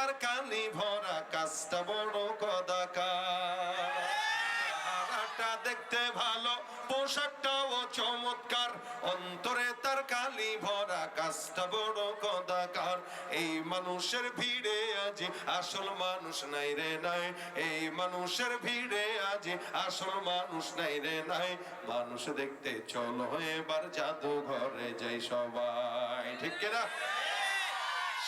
তার কালি ভরা কাজটা বড় কদাকার। চেহারাটা দেখতে ভালো, পোশাকটাও চমৎকার। অন্তরে তার কালি ভরা কাজটা বড় কদাকার। এই মানুষের ভিড়ে আজি আসল মানুষ নাই রে নাই। এই মানুষের ভিড়ে আজি আসল মানুষ নাই রে নাই। মানুষ দেখতে চলো, এবার জাদু ঘরে যাই সবাই। ঠিক কিনা?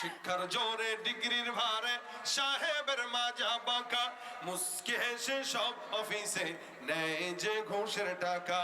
শিক্ষার জোরে ডিগ্রির ভারে সাহেবের মাজা বাঁকা। মুসকে হেসে সব অফিসে নেয় যে ঘুষের টাকা।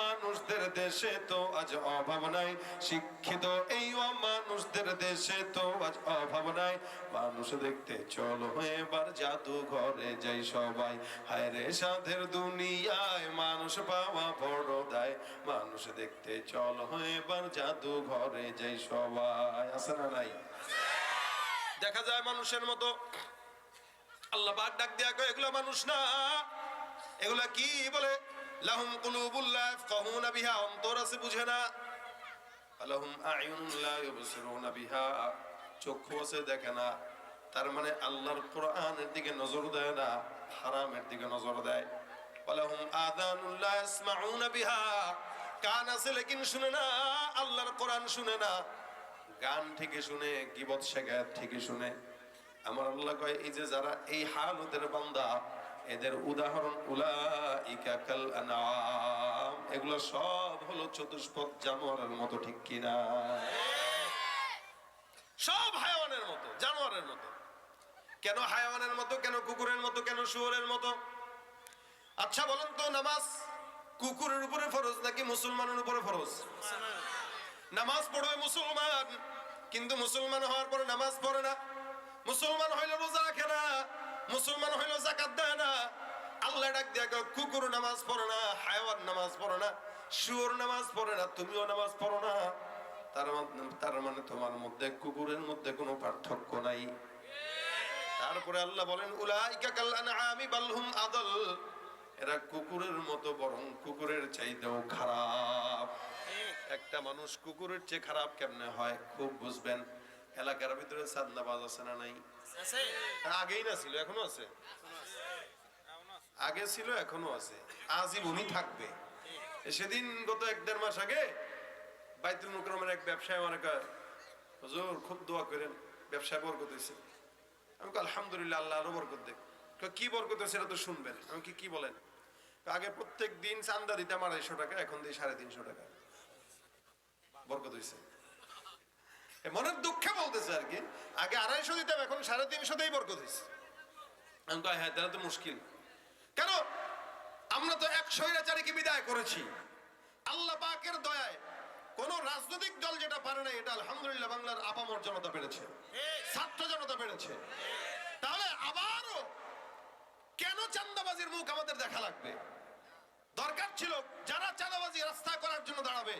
মানুষদের দেশে তো আজ অভাব নাই। শিক্ষিত এই মানুষদের দেশে তো আজ অভাব নাই। মানুষ দেখতে চলো, এবার জাদু ঘরে যাই সবাই। হায় রে সাধের দুনিয়ায় মানুষ পাওয়া বড় দায়। মানুষ দেখতে চলো, এবার জাদু ঘরে যাই সবাই। আছে না নাই? দেখা যায় মানুষের মতো। আল্লাহ ডাক দিয়া এগুলো মানুষ না। এগুলা কি বলে? লাহুম কুলুবুল্লাহ ইয়াফকাহুনা বিহা, অন্তর আছে বুঝে না। লাহুম আয়ুনুন লা ইউবসিরুনা বিহা, চক্ষু আছে দেখে না। তার মানে আল্লাহর কোরআনের দিকে নজর দেয় না, হারামের দিকে নজর দেয়। ওয়ালাহুম আযানুন লা ইয়াসমাউনা বিহা, কান আছে লেকিন শুনে না, আল্লাহর কোরআন শুনে না। গান ঠিকই শুনে, গিবত শেখায়ত ঠিকই শুনে। আমার আল্লাহ কয়, এই যে যারা এই হালতের বান্দা এদের উদাহরণ, উলাইকা কাল আনাম এগুলো সব হলো চতুষ্পদ জানোয়ারের মতো, ঠিক কিনা? সব হায়াওয়ানের মতো, জানোয়ারের মতো। কেন হায়াওয়ানের মতো, কেন কুকুরের মতো, কেন শুয়োরের মতো? আচ্ছা বলেন তো, নামাজ কুকুরের উপরে ফরজ নাকি মুসলমানের উপরে ফরজ? নামাজ পড়বে মুসলমান, কিন্তু মুসলমান হওয়ার পরে নামাজ পড়ে না। মুসলমান হইলে রোজা রাখে না। মুসলমান হইল জাকাত দেয় না। আল্লাহ ডাক দিয়া কুকুর নামাজ পড়ে না, হায়াওয়ান নামাজ পড়ে না, শুয়োর নামাজ পড়ে না, তুমিও নামাজ পড়ো না। তার মানে তার মানে তোমার মধ্যে কুকুরের মধ্যে কোনো পার্থক্য নাই। তারপরে আল্লাহ বলেন, উলাইকা কাল আনআমি বাল হুম আদল। এরা কুকুরের মতো, বরং কুকুরের চাইতেও খারাপ। একটা মানুষ কুকুরের চেয়ে খারাপ কেমনে হয়, খুব বুঝবেন। এলাকার ভিতরে সাদনাবাজ আছে না নাই? আগেই না ছিল এখনও আছে? আগে ছিল এখনও আছে। আজীবনই থাকবে। সেদিন গত এক দেড় মাস আগে বাইতুল মুকরমের এক ব্যবসায়ী আমার হুজুর খুব দোয়া করেন ব্যবসায় বরকত হয়েছে। আমি আলহামদুলিল্লাহ আল্লাহ আরও বরকত দেখ। কি বরকত হয়েছে সেটা তো শুনবেন। আমি কি কি বলেন? আগে প্রত্যেক দিন চান্দা দিতে দিতাম আড়াইশো টাকা এখন দিই সাড়ে তিনশো টাকা। বরকত হয়েছে। মনের দুঃখে বলতেছে আর কি। আগে আড়াইশো দিতাম এখন সাড়ে তিনশোতেই বরকত হয়েছে। আমি কই, হ্যাঁ তাহলে তো মুশকিল। কেন? আমরা তো এক স্বৈরাচারীকে বিদায় করেছি। আল্লাহ পাকের দয়ায় কোন রাজনৈতিক দল যেটা পারে না এটা আলহামদুলিল্লাহ বাংলার আপামর জনতা পেরেছে। ছাত্র জনতা পেরেছে। তাহলে আবারও কেন চান্দাবাজির মুখ আমাদের দেখা লাগবে? দরকার ছিল যারা চাঁদাবাজি রাস্তা করার জন্য দাঁড়াবে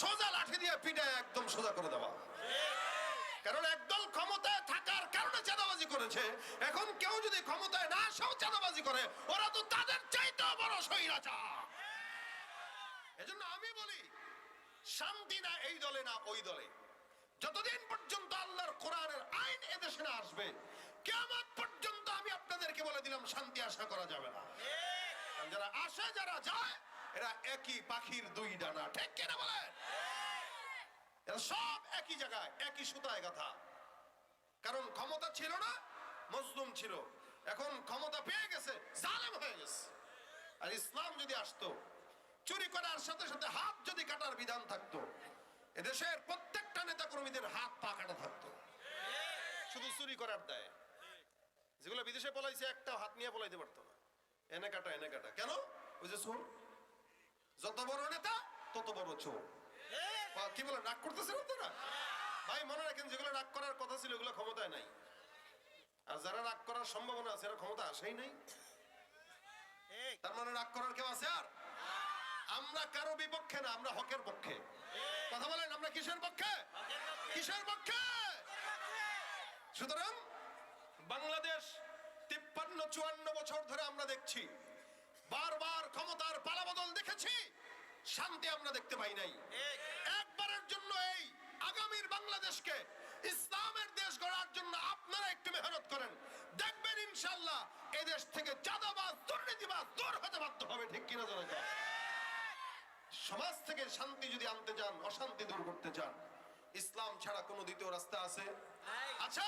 সোজা লাঠি দিয়ে পিটায় একদম সোজা করে দেওয়া। কারণ একদল ক্ষমতায় থাকার কারণে চাঁদাবাজি করেছে। এখন কেউ যদি ক্ষমতায় না আসাও চাঁদাবাজি করে, ওরা তো তাদের চাইতেও বড় স্বৈরাচার। এজন্য আমি বলি, শান্তি না এই দলে না ওই দলে। যতদিন পর্যন্ত আল্লাহর কোরআনের আইন এদেশে না আসবে কেমন পর্যন্ত আমি আপনাদেরকে বলে দিলাম, শান্তি আশা করা যাবে না। যারা আসে, যারা যায়, এরা একই পাখির দুই ডানা। ঠিক কিনা বলেন? এরা সব একই জায়গায়, একই সুতায় গাথা। কারণ ক্ষমতা ছিল না, মজলুম ছিল। এখন ক্ষমতা পেয়ে গেছে, জালেম হয়ে গেছে। আর ইসলাম যদি আসতো, চুরি করার সাথে সাথে হাত যদি কাটার বিধান থাকতো, এদেশের প্রত্যেকটা নেতা কর্মীদের হাত পা কাটা থাকতো। শুধু চুরি করার দায়। যেগুলো বিদেশে পলাইছে একটা হাত নিয়ে পলাইতে পারতো না। এনে কাটা এনে কাটা। কেন? ওই যে চোর যত বড় নেতা, তত বড় চোর। কি বলে রাগ করতেছে না তারা ভাই মনে রাখেন যেগুলো রাগ করার কথা ছিল এগুলো ক্ষমতায় নাই। আর যারা রাগ করার সম্ভাবনা আছে এরা ক্ষমতা আসেই নাই। তার মানে রাগ করার কেউ আছে আর? আমরা কারও বিপক্ষে না আমরা হকের পক্ষে। কথা বলেন আমরা কিসের পক্ষে? কিসের পক্ষে? সুতরাং বাংলাদেশ তিপ্পান্ন চুয়ান্ন বছর ধরে আমরা দেখছি বারবার ক্ষমতার পালাবদল দেখেছি শান্তি আমরা দেখতে পাই নাই। জন্য এই আগামীর বাংলাদেশকে ইসলামের দেশ গড়ার জন্য আপনারা একটু মেহনত করেন। দেখবেন ইনশাল্লাহ এই দেশ থেকে চাঁদাবাজ দুর্নীতিবাজ দূর হতে বাধ্য হবে ঠিক কিনা সমাজ থেকে শান্তি যদি আনতে চান অশান্তি দূর করতে চান ইসলাম ছাড়া কোনো দ্বিতীয় রাস্তা আছে? আচ্ছা?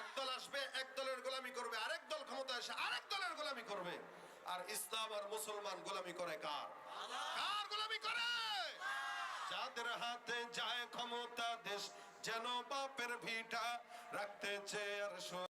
একদল আসবে এক দলের গোলামি করবে আরেক দল ক্ষমতা এসে আরেক দলের গোলামি করবে। আর ইসলাম আর মুসলমান গোলামি করে কার? কার গোলামি করে? যাদের হাতে যায় ক্ষমতা দেশ যেন বাপের ভিটা রাখতে চেয়ার